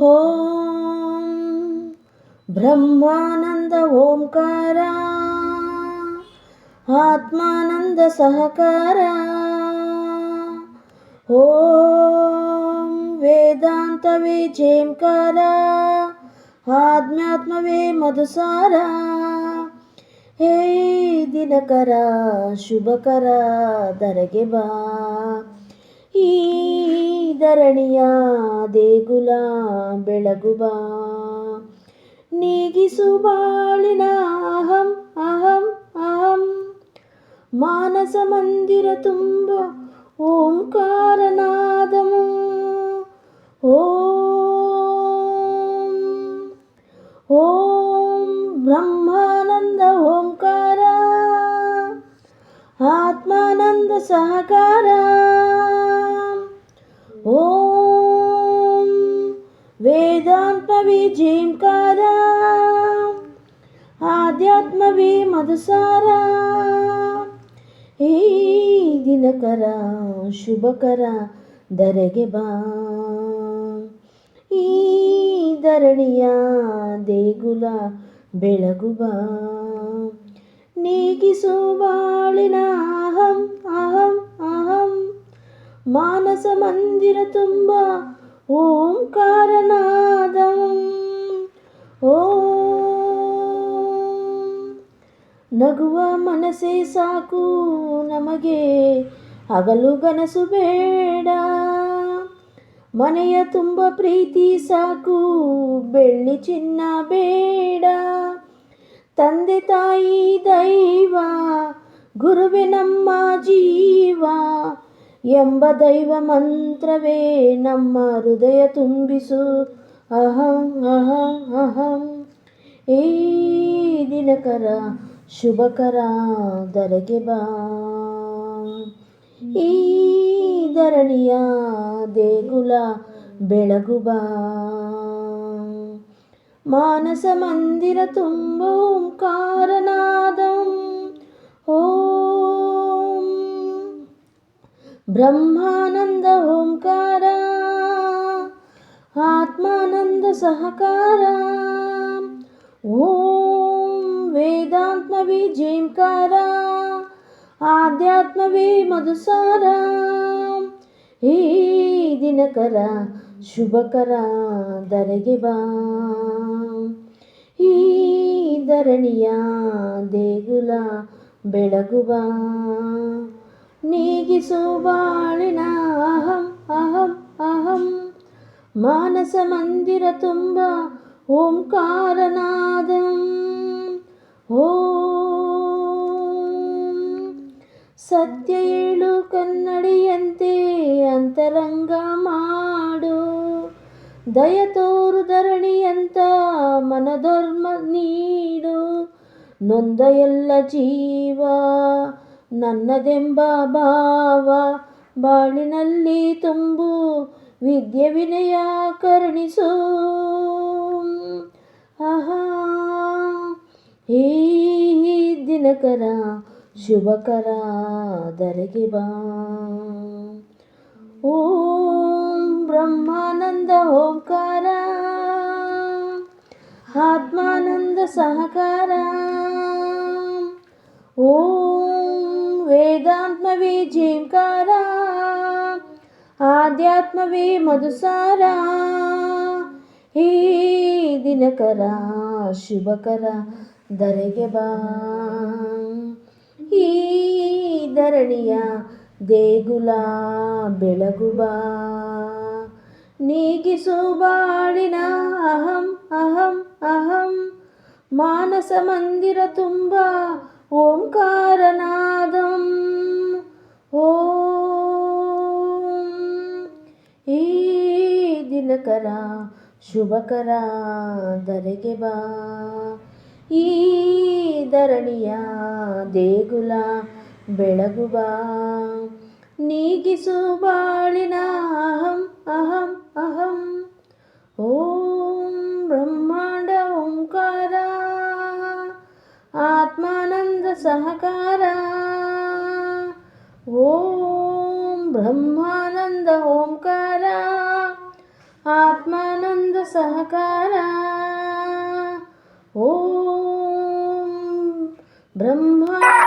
ಓಂ ಬ್ರಹ್ಮಾನಂದ ಓಂಕಾರ, ಆತ್ಮಾನಂದ ಸಹಕಾರ. ಓಂ ವೇದಾಂತ ಜೇಂಕಾರ ಆಧ್ಯಾತ್ಮವೇ ಮಧುಸಾರ. ಹೇ ದಿನಕರ, ಶುಭಕರ ದರಗೆ ಬಾ. ಧರಣಿಯ ದೇಗುಲ ಬೆಳಗುವ ನೀಗಿಸು ಬಾಳಿನ ಅಹಂ ಅಹಂ ಅಹಂ. ಮಾನಸ ಮಂದಿರ ತುಂಬ, ಓಂಕಾರನಾದಮು. ಓಂ ಓಂ ಬ್ರಹ್ಮಾನಂದ ಓಂಕಾರ. ಆತ್ಮಾನಂದ ಸಹಕಾರ. ವೇದಾಂತವೇ ಆಧ್ಯಾತ್ಮ ಆಧ್ಯಾತ್ಮವೇ ಮಧುಸಾರ ಈ ದಿನಕರ ಶುಭಕರ ದರೆಗೆ ಬಾ ಈ ಧರಣಿಯ ದೇಗುಲ ಬೆಳಗು ಬಾ ನೀಗಿಸು ಬಾಳಿನ ಅಹಂ ಅಹಂ ಮಾನಸ ಮಂದಿರ ತುಂಬ. ಓಂಕಾರನಾದ ಓ. ನಗುವ ಮನಸ್ಸೇ ಸಾಕು ನಮಗೆ. ಹಗಲು ಕನಸು ಬೇಡ. ಮನೆಯ ತುಂಬ ಪ್ರೀತಿ ಸಾಕು, ಬೆಳ್ಳಿ ಚಿನ್ನ ಬೇಡ. ತಂದೆ ತಾಯಿ ದೈವ, ಗುರುವೆ ನಮ್ಮ ಜೀವ. ಎಂಬ ದೈವ ಮಂತ್ರವೇ ನಮ್ಮ ಹೃದಯ ತುಂಬಿಸು. ಅಹಂ ಅಹಂ ಅಹಂ. ಈ ದಿನಕರ ಶುಭಕರ ದರಗೆ ಬಾ. ಈ ಧರಣಿಯ ದೇಗುಲ ಬೆಳಗು ಬಾ. ಮಾನಸ ಮಂದಿರ ತುಂಬ ಓಂಕಾರನಾದಂ ಓಂ ಬ್ರಹ್ಮಾನಂದ ಓಂಕಾರ, ಆತ್ಮಾನಂದ ಸಹಕಾರ. ಓಂ ವೇದಾತ್ಮವೇ ಜೇಂಕಾರ, ಆಧ್ಯಾತ್ಮವೇ ಮಧುಸಾರ. ಈ ದಿನಕರ ಶುಭಕರ ದರೆಗೆ ಬಾ. ಈ ಧರಣಿಯ ದೇಗುಲ ಬೆಳಗು ಬಾ. ನೀಗಿಸು ಬಾಳಿನ ಅಹಂ ಅಹಂ. ಅಹಂ ಮಾನಸ ಮಂದಿರ ತುಂಬ ಓಂಕಾರನಾದಂ. ಓಂ. ಸತ್ಯ ಏಳು ಕನ್ನಡಿಯಂತೆ ಅಂತರಂಗ ಮಾಡು. ದಯ ತೋರು ಧರಣಿಯಂತ ಮನಧರ್ಮ ನೀಡು. ನೊಂದ ಎಲ್ಲ ಜೀವ ನನ್ನದೆಂಬ ಭಾವ ಬಾಳಿನಲ್ಲಿ ತುಂಬು, ವಿದ್ಯೆ ವಿನಯ ಕರುಣಿಸು. ಆಹಾ, ಈ ದಿನಕರ ಶುಭಕರ ದರಗೆ ಬಾ. ಓಂ ಬ್ರಹ್ಮಾನಂದ ಓಂಕಾರ, ಆತ್ಮಾನಂದ ಸಹಕಾರ. ಓಂ ವೇದಾತ್ಮವೇ ಜೀಂಕಾರ, ಆಧ್ಯಾತ್ಮವೇ ಮಧುಸಾರ. ಈ ದಿನಕರ ಶುಭಕರ ದರೆಗೆ ಬಾ. ಈ ಧರಣಿಯ ದೇಗುಲ ಬೆಳಗು ಬಾ. ನೀಗಿಸು ಬಾಳಿನ ಅಹಂ ಅಹಂ ಅಹಂ. ಮಾನಸ ಮಂದಿರ ತುಂಬ ಓಂಕಾರನಾದಂ. ದಿನಕರ ಶುಭಕರ ದರೆಗೆ ಬಾ. ಈ ಧರಣಿಯ ದೇಗುಲ ಬೆಳಗುವ ನೀಗಿಸು ಬಾಳಿನ ಅಹಂ ಅಹಂ ಅಹಂ. ಓಂ ಬ್ರಹ್ಮಾಂಡ ಓಂಕಾರ. ಆತ್ಮಾನಂದ ಸಹಕಾರ. ಓಂ ಬ್ರಹ್ಮಾನಂದ ಓಂಕಾರ. ಆತ್ಮಾನಂದ ಸಹಕಾರ ಓಂ ಬ್ರಹ್ಮಾಂಡ